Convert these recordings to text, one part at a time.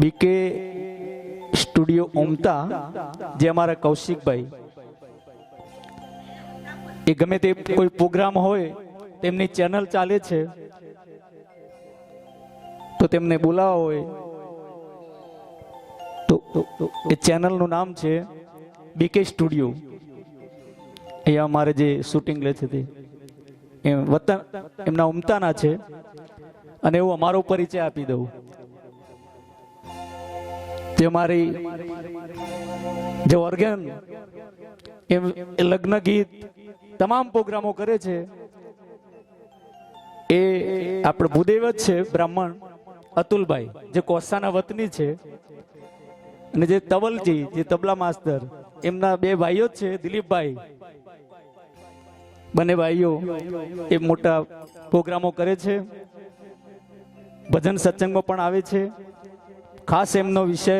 બીકે studio ઉમતા જે અમારા કૌશિકભાઈ. એ ગમે તે કોઈ પ્રોગ્રામ હોય, તેમની ચેનલ ચાલે છે. તો તેમને બોલાવવા હોય. તો એ ચેનલનું નામ છે બીકે સ્ટુડિયો અહીંયા અમારે જે શૂટિંગ લે છે તે. એ વતન, એમના ઉમતાના છે. અને એવું અમારો પરિચય આપી દઉં. જે મારી જે ઓર્ગન એમ લગ્ન ગીત, તમામ પ્રોગ્રામો કરે છે, એ આપણે ભૂદેવ જ છે, બ્રાહ્મણ, અતુલભાઈ, જે કોસાના વતની છે, અને જે તવલજી, જે તબલા માસ્તર, એમના બે ભાઈઓ છે, દિલીપભાઈ. બંને ભાઈઓ એ મોટા પ્રોગ્રામો કરે છે, ભજન સત્સંગમાં પણ આવે છે. ખાસ એમનો વિષય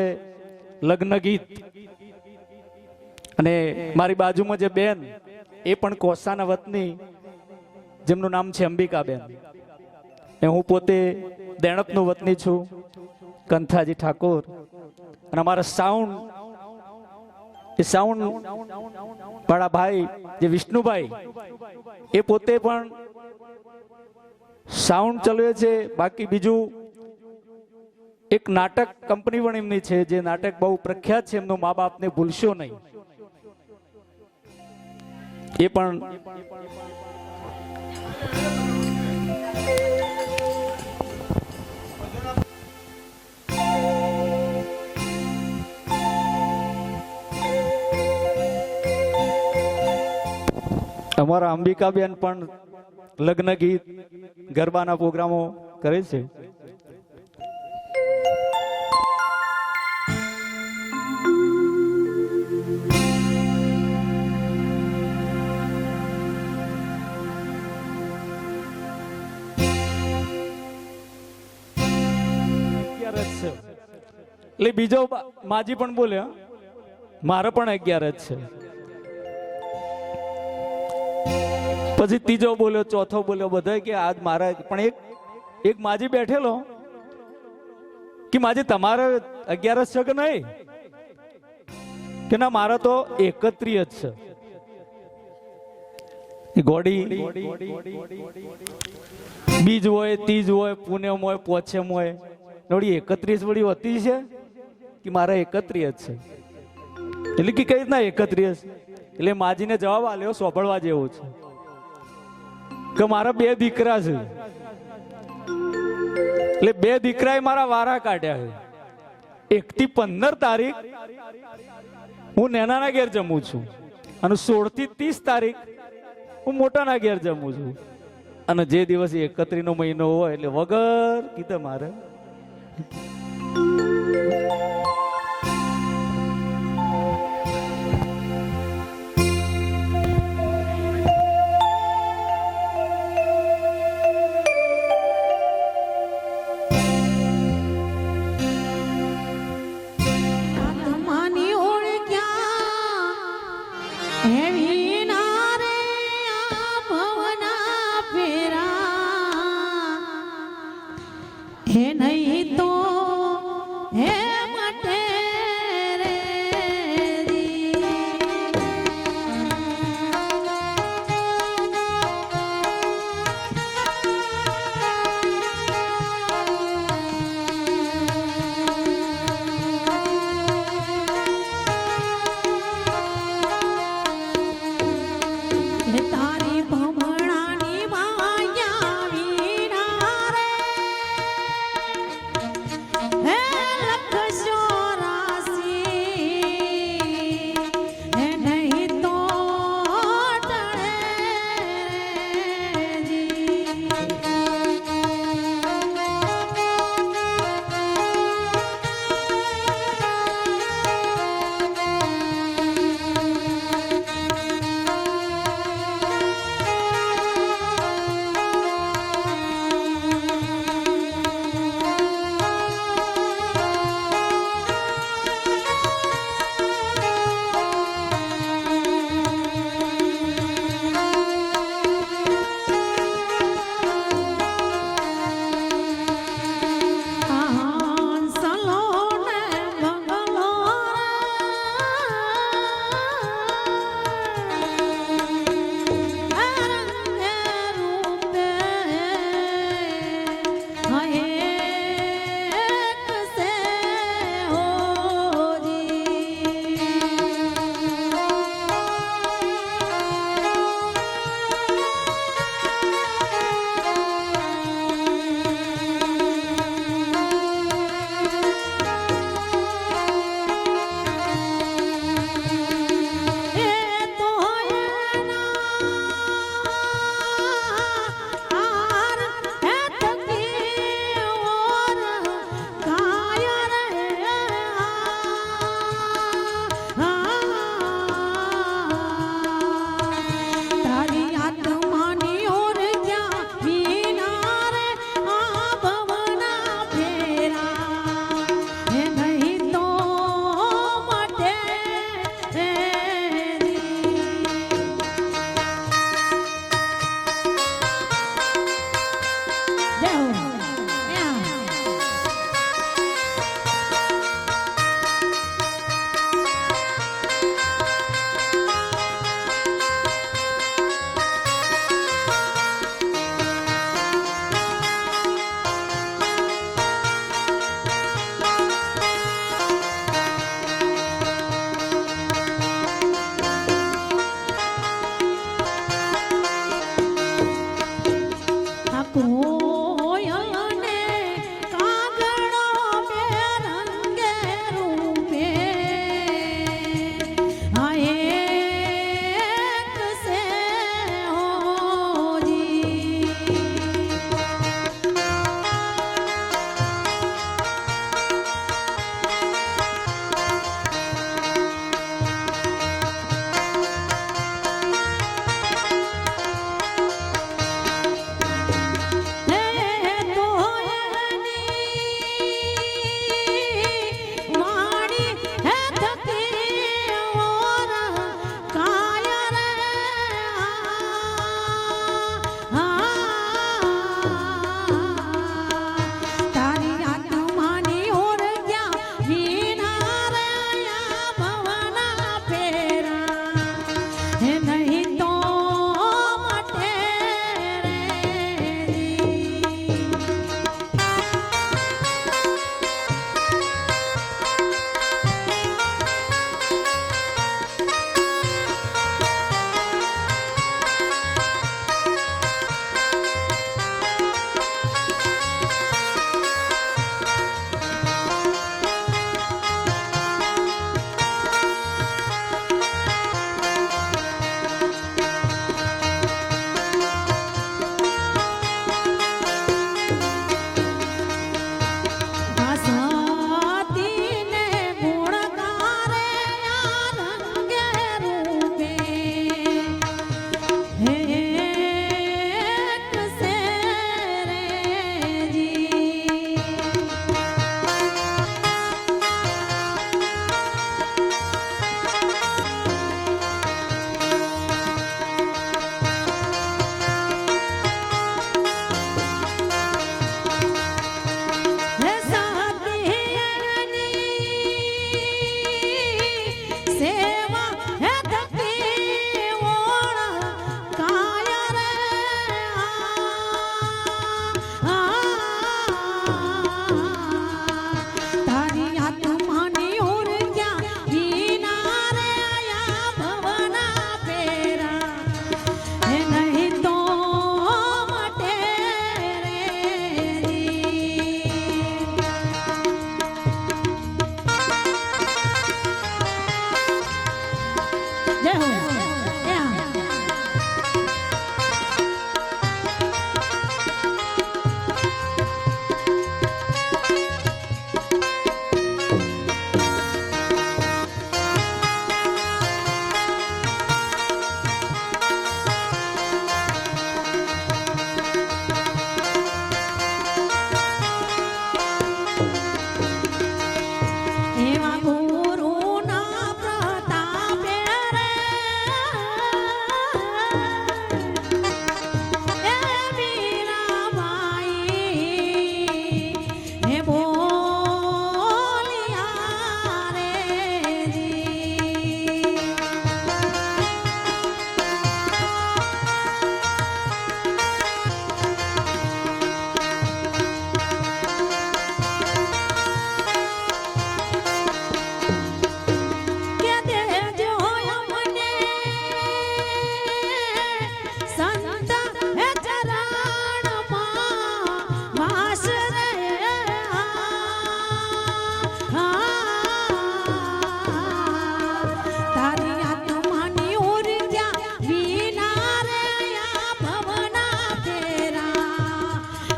લગ્ન ગીત. અને મારી બાજુમાં જે બેન, એ પણ કોસાના વતની, જેમનું નામ છે અંબિકાબેન. એ હું પોતે દેણપનું વતની છું, કંથાજી ઠાકોર. અને અમારા સાઉન્ડ એ સાઉન્ડ વાળા ભાઈ, જે વિષ્ણુભાઈ, એ પોતે પણ સાઉન્ડ ચલાવે છે, બાકી બીજું એક નાટક કંપની પણ એમની છે, જે નાટક બહુ પ્રખ્યાત છે, એમનું મા બાપને ભૂલશો નહીં. એ પણ અમારા અંબિકાબેન પણ લગ્ન ગીત ગરબાના પ્રોગ્રામો કરે છે. એટલે બીજો માજી પણ બોલ્યો મારે પણ અગિયાર જ છે. પછી ત્રીજો બોલ્યો, ચોથો બોલ્યો બધા કે આજ મારા પણ એક એક માજી બેઠેલો. કે માજી તમારે અગિયાર જ છે કે નહીં? કે ના, મારા તો એકત્રીય જ છે. ગોડી. બીજ હોય તીજ હોય પૂનમ હોય પોછમ હોય. વળી એકત્રીસ વળી હોતી છે? કે મારા એકત્રીય જ છે. એટલે કે કઈ રીતના એકત્રીસ એટલે માજીને જવાબ આલ્યો, સોંભળવા જેવો છે. કે મારા બે દીકરા છે. એટલે બે દીકરાએ મારા વારા કાઢ્યા છે. એક થી પંદર તારીખ હું નેનાના ઘેર જમું છું અને સોળથી ત્રીસ તારીખ હું મોટાના ઘેર જમું છું. અને જે દિવસ એકત્રી નો મહિનો હોય એટલે વગર કીધે મારે.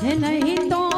ફેરા હે